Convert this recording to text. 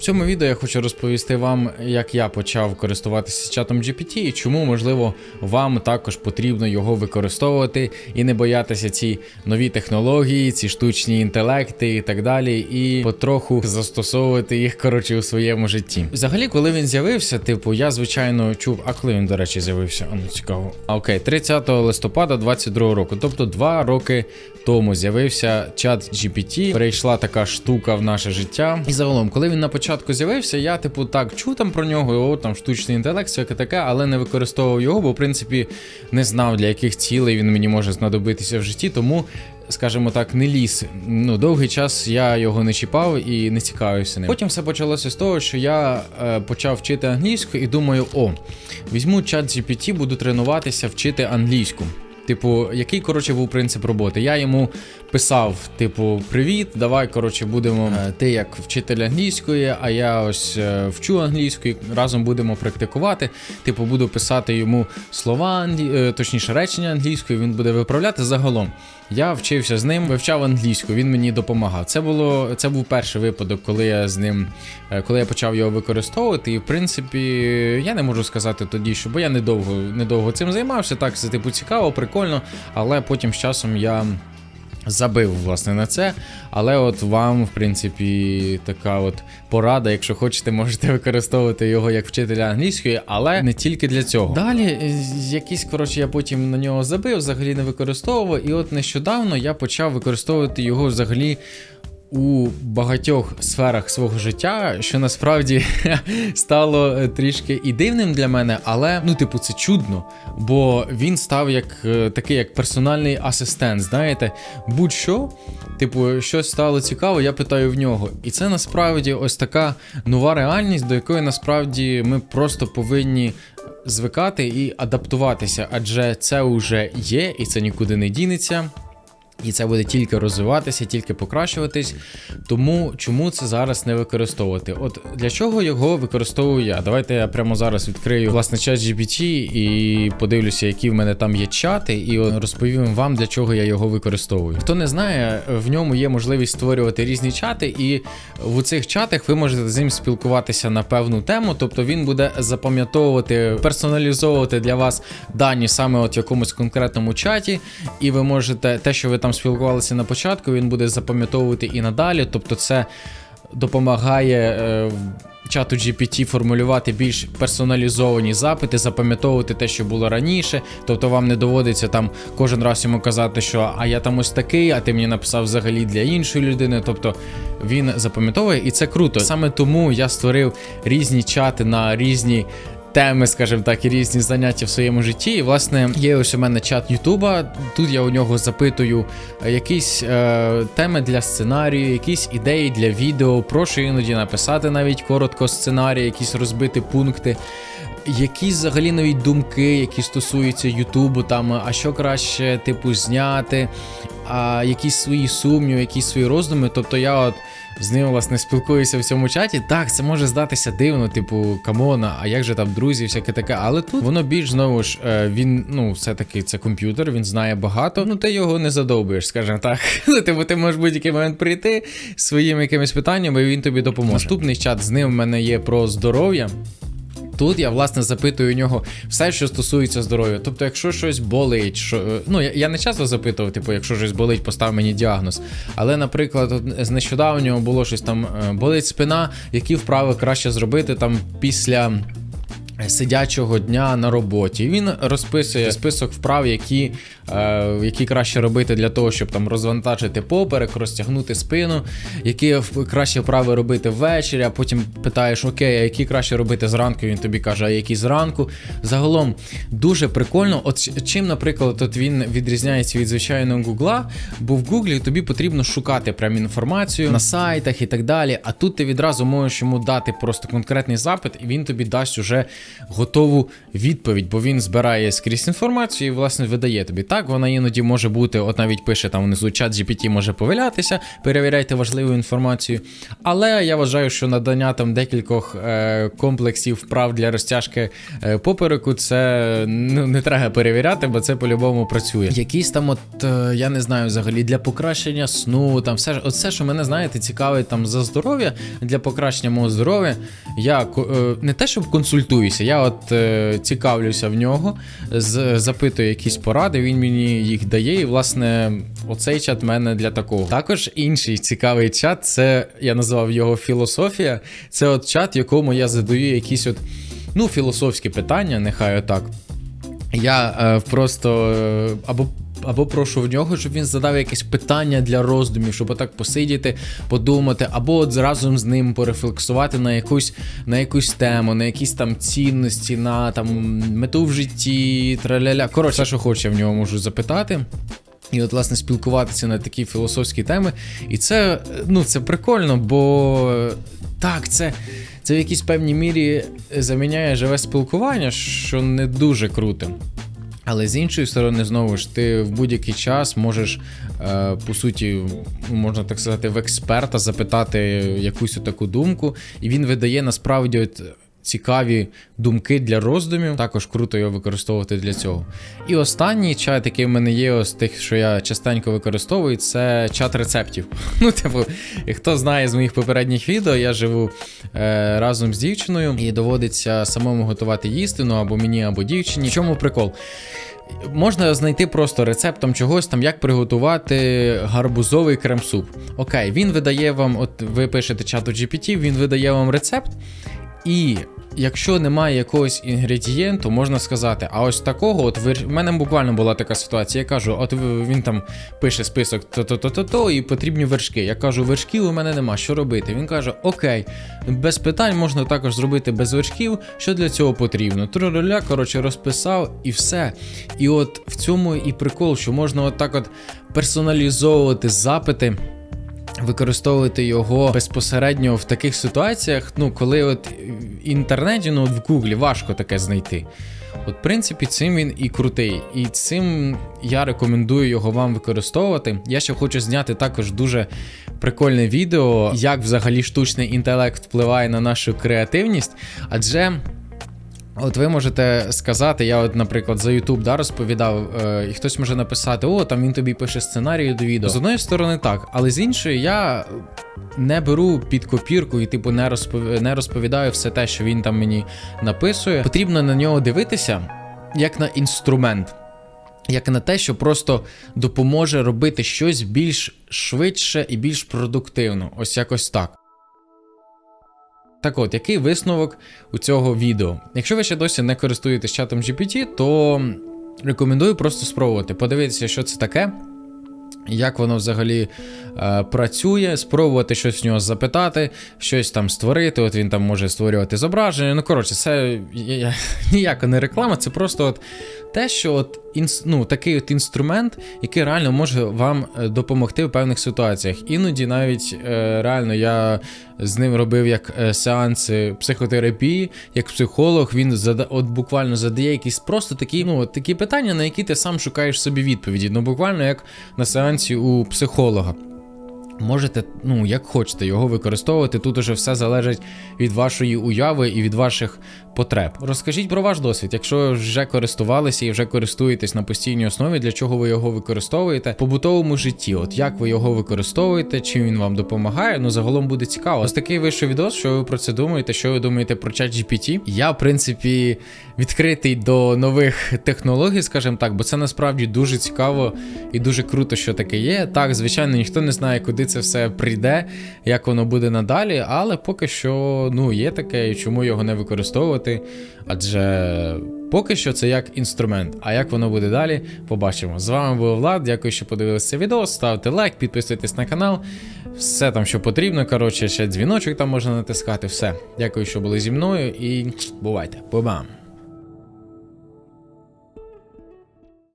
В цьому відео я хочу розповісти вам, як я почав користуватися чатом GPT і чому, можливо, вам також потрібно його використовувати і не боятися ці нові технології, ці штучні інтелекти і так далі, і потроху застосовувати їх коротше у своєму житті. Взагалі, коли він з'явився, типу, я звичайно чув, а коли він, до речі, з'явився? А, ну цікаво. А окей, 30 листопада 22 року, тобто два роки тому з'явився чат GPT, перейшла така штука в наше життя. І загалом, коли він на початку з'явився, я, типу, так чув там про нього, о, там штучний інтелект, всяке таке, але не використовував його, бо в принципі не знав, для яких цілей він мені може знадобитися в житті, тому. Скажімо так, не ліз. Ну, довгий час я його не чіпав і не цікавився ним. Потім все почалося з того, що я е, почав вчити англійську і думаю, о, візьму чат GPT, буду тренуватися вчити англійську. Типу, який коротше був принцип роботи? Я йому писав: типу, привіт, давай коротше будемо. Ти як вчитель англійської, а я ось е, вчу англійської. Разом будемо практикувати. Типу, буду писати йому слова е, точніше речення англійською. Він буде виправляти загалом. Я вчився з ним, вивчав англійську, він мені допомагав. Це було це був перший випадок, коли я з ним, е, коли я почав його використовувати. І в принципі, я не можу сказати тоді, що бо я недовго, недовго цим займався. Так, це типу цікаво, прикольно, але потім з часом я. Забив власне на це, але от вам, в принципі, така от порада, якщо хочете, можете використовувати його як вчителя англійської, але не тільки для цього. Далі, е, якісь коротше, я потім на нього забив, взагалі не використовував. І от нещодавно я почав використовувати його взагалі. У багатьох сферах свого життя, що насправді стало е, трішки і дивним для мене, але ну, типу, це чудно, бо він став як е, такий як персональний асистент. Знаєте, будь-що, типу, щось стало цікаво, я питаю в нього. І це насправді ось така нова реальність, до якої насправді ми просто повинні. Звикати і адаптуватися, адже це вже є, і це нікуди не дінеться. І це буде тільки розвиватися, тільки покращуватись. Тому чому це зараз не використовувати? От для чого його використовую я? Давайте я прямо зараз відкрию власне чат GPT і подивлюся, які в мене там є чати, і розповім вам, для чого я його використовую. Хто не знає, в ньому є можливість створювати різні чати, і в цих чатах ви можете з ним спілкуватися на певну тему, тобто він буде запам'ятовувати, персоналізовувати для вас дані саме от в якомусь конкретному чаті, і ви можете те, що ви там спілкувалися на початку, він буде запам'ятовувати і надалі. Тобто, це допомагає. Е, Чату GPT формулювати більш персоналізовані запити, запам'ятовувати те, що було раніше. Тобто вам не доводиться там кожен раз йому казати, що а я там ось такий, а ти мені написав взагалі для іншої людини. Тобто він запам'ятовує, і це круто. Саме тому я створив різні чати на різні теми, скажімо так, і різні заняття в своєму житті. І власне є ось у мене чат Ютуба. Тут я у нього запитую е, якісь е, теми для сценарію, якісь ідеї для відео. Прошу іноді написати навіть коротко сценарій, якісь розбити пункти. Якісь взагалі нові думки, які стосуються Ютубу, там а що краще, типу, зняти, а якісь свої сумніви, якісь свої роздуми. Тобто я от з ним власне спілкуюся в цьому чаті. Так, це може здатися дивно, типу, камона, а як же там друзі, всяке таке. Але тут воно більш знову ж е, він, ну, все-таки це комп'ютер, він знає багато. Ну ти його не задовбуєш, скажімо так. Ну, Типу, ти можеш будь-який момент прийти з своїми якимись питаннями, і він тобі допоможе. Наступний чат з ним в мене є про здоров'я. Тут я власне запитую у нього все, що стосується здоров'я. Тобто, якщо щось болить, що е, ну я, не часто запитував, типу, якщо щось болить, постав мені діагноз. Але, наприклад, з нещодавнього було щось там е, болить спина, які вправи краще зробити там після. Сидячого дня на роботі він розписує список вправ, які е, які краще робити для того, щоб там розвантажити поперек, розтягнути спину, які краще вправи робити ввечері, а потім питаєш, окей, а які краще робити зранку. Він тобі каже, а які зранку. Загалом дуже прикольно. От чим, наприклад, от він відрізняється від звичайного Гугла, бо в Гуглі тобі потрібно шукати прям інформацію на сайтах і так далі. А тут ти відразу можеш йому дати просто конкретний запит, і він тобі дасть уже готову відповідь, бо він збирає скрізь інформацію і, власне, видає тобі. Так, вона іноді може бути, от навіть пише там внизу чат GPT може повилятися, перевіряйте важливу інформацію. Але я вважаю, що надання там декількох е, комплексів вправ для розтяжки е, попереку, це ну, не треба перевіряти, бо це по-любому працює. Якісь там, от е, я не знаю, взагалі для покращення сну, там все ж, все, що мене знаєте, цікавить там за здоров'я, для покращення мого здоров'я. Я е, не те, щоб консультуюся, я от е, цікавлюся в нього, з, запитую якісь поради, він мені їх дає. І, власне, оцей чат в мене для такого. Також інший цікавий чат, це я назвав його філософія. Це от чат, якому я задаю якісь от ну, філософські питання, нехай отак. Я е, просто е, або. Або прошу в нього, щоб він задав якесь питання для роздумів, щоб отак посидіти, подумати, або от разом з ним порефлексувати на якусь на якусь тему, на якісь там цінності, на там мету в житті, траляля. Коротше, що хоче, я в нього можу запитати. І от, власне, спілкуватися на такі філософські теми. І це, ну, це прикольно, бо так, це, це в якійсь певній мірі заміняє живе спілкування, що не дуже круто. Але з іншої сторони, знову ж, ти в будь-який час можеш, е, по суті, можна так сказати, в експерта запитати якусь таку думку, і він видає насправді цікаві думки для роздумів. Також круто його використовувати для цього. І останній чат, який в мене є, з тих, що я частенько використовую, це чат рецептів. Ну, типу, хто знає з моїх попередніх відео, я живу е, разом з дівчиною, і доводиться самому готувати їсти, ну або мені, або дівчині. В чому прикол? Можна знайти просто рецептом чогось там, як приготувати гарбузовий крем-суп. Окей, він видає вам, от ви пишете чату GPT, він видає вам рецепт. І якщо немає якогось інгредієнту, можна сказати, а ось такого, от ви, в мене буквально була така ситуація. Я кажу, от він там пише список то-то-то-то, і потрібні вершки. Я кажу, вершків у мене нема, що робити? Він каже: Окей, без питань можна також зробити без вершків. Що для цього потрібно? Труляля, коротше, розписав і все. І от в цьому і прикол, що можна от так от персоналізовувати запити використовувати його безпосередньо в таких ситуаціях, ну, коли от в інтернеті, ну, от в Гуглі важко таке знайти. От, в принципі, цим він і крутий. І цим я рекомендую його вам використовувати. Я ще хочу зняти також дуже прикольне відео, як взагалі штучний інтелект впливає на нашу креативність, адже. От ви можете сказати, я, от, наприклад, за YouTube да, розповідав, е, і хтось може написати: о, там він тобі пише сценарії до відео. З одної сторони, так, але з іншої, я не беру під копірку і, типу, не, розпов... не розповідаю все те, що він там мені написує. Потрібно на нього дивитися як на інструмент. Як на те, що просто допоможе робити щось більш швидше і більш продуктивно. Ось якось так. Так от, який висновок у цього відео? Якщо ви ще досі не користуєтесь чатом GPT, то рекомендую просто спробувати, подивитися, що це таке, як воно взагалі е, працює, спробувати щось в нього запитати, щось там створити. От він там може створювати зображення. Ну, коротше, це я- я- ніяка не реклама, це просто от те, що от інс, ну, такий от інструмент, який реально може вам е, допомогти в певних ситуаціях. Іноді навіть е, реально я з ним робив як е, сеанси психотерапії, як психолог, він зада, от буквально задає якісь просто такі, ну, от такі питання, на які ти сам шукаєш собі відповіді. Ну, буквально як на сеансі у психолога. Можете, ну як хочете його використовувати. Тут уже все залежить від вашої уяви і від ваших потреб. Розкажіть про ваш досвід, якщо ви вже користувалися і вже користуєтесь на постійній основі, для чого ви його використовуєте в побутовому житті. От як ви його використовуєте, чим він вам допомагає. Ну загалом буде цікаво. Ось такий вийшов відос, що ви про це думаєте, що ви думаєте про чат GPT. Я, в принципі, відкритий до нових технологій, скажімо так, бо це насправді дуже цікаво і дуже круто, що таке є. Так, звичайно, ніхто не знає, куди це все прийде, як воно буде надалі, але поки що ну, є таке, і чому його не використовувати. Адже поки що це як інструмент. А як воно буде далі, побачимо. З вами був Влад. Дякую, що подивилися це відео. Ставте лайк, підписуйтесь на канал. Все там, що потрібно. Коротше, ще дзвіночок там можна натискати. Все. Дякую, що були зі мною, і бувайте. Бубам!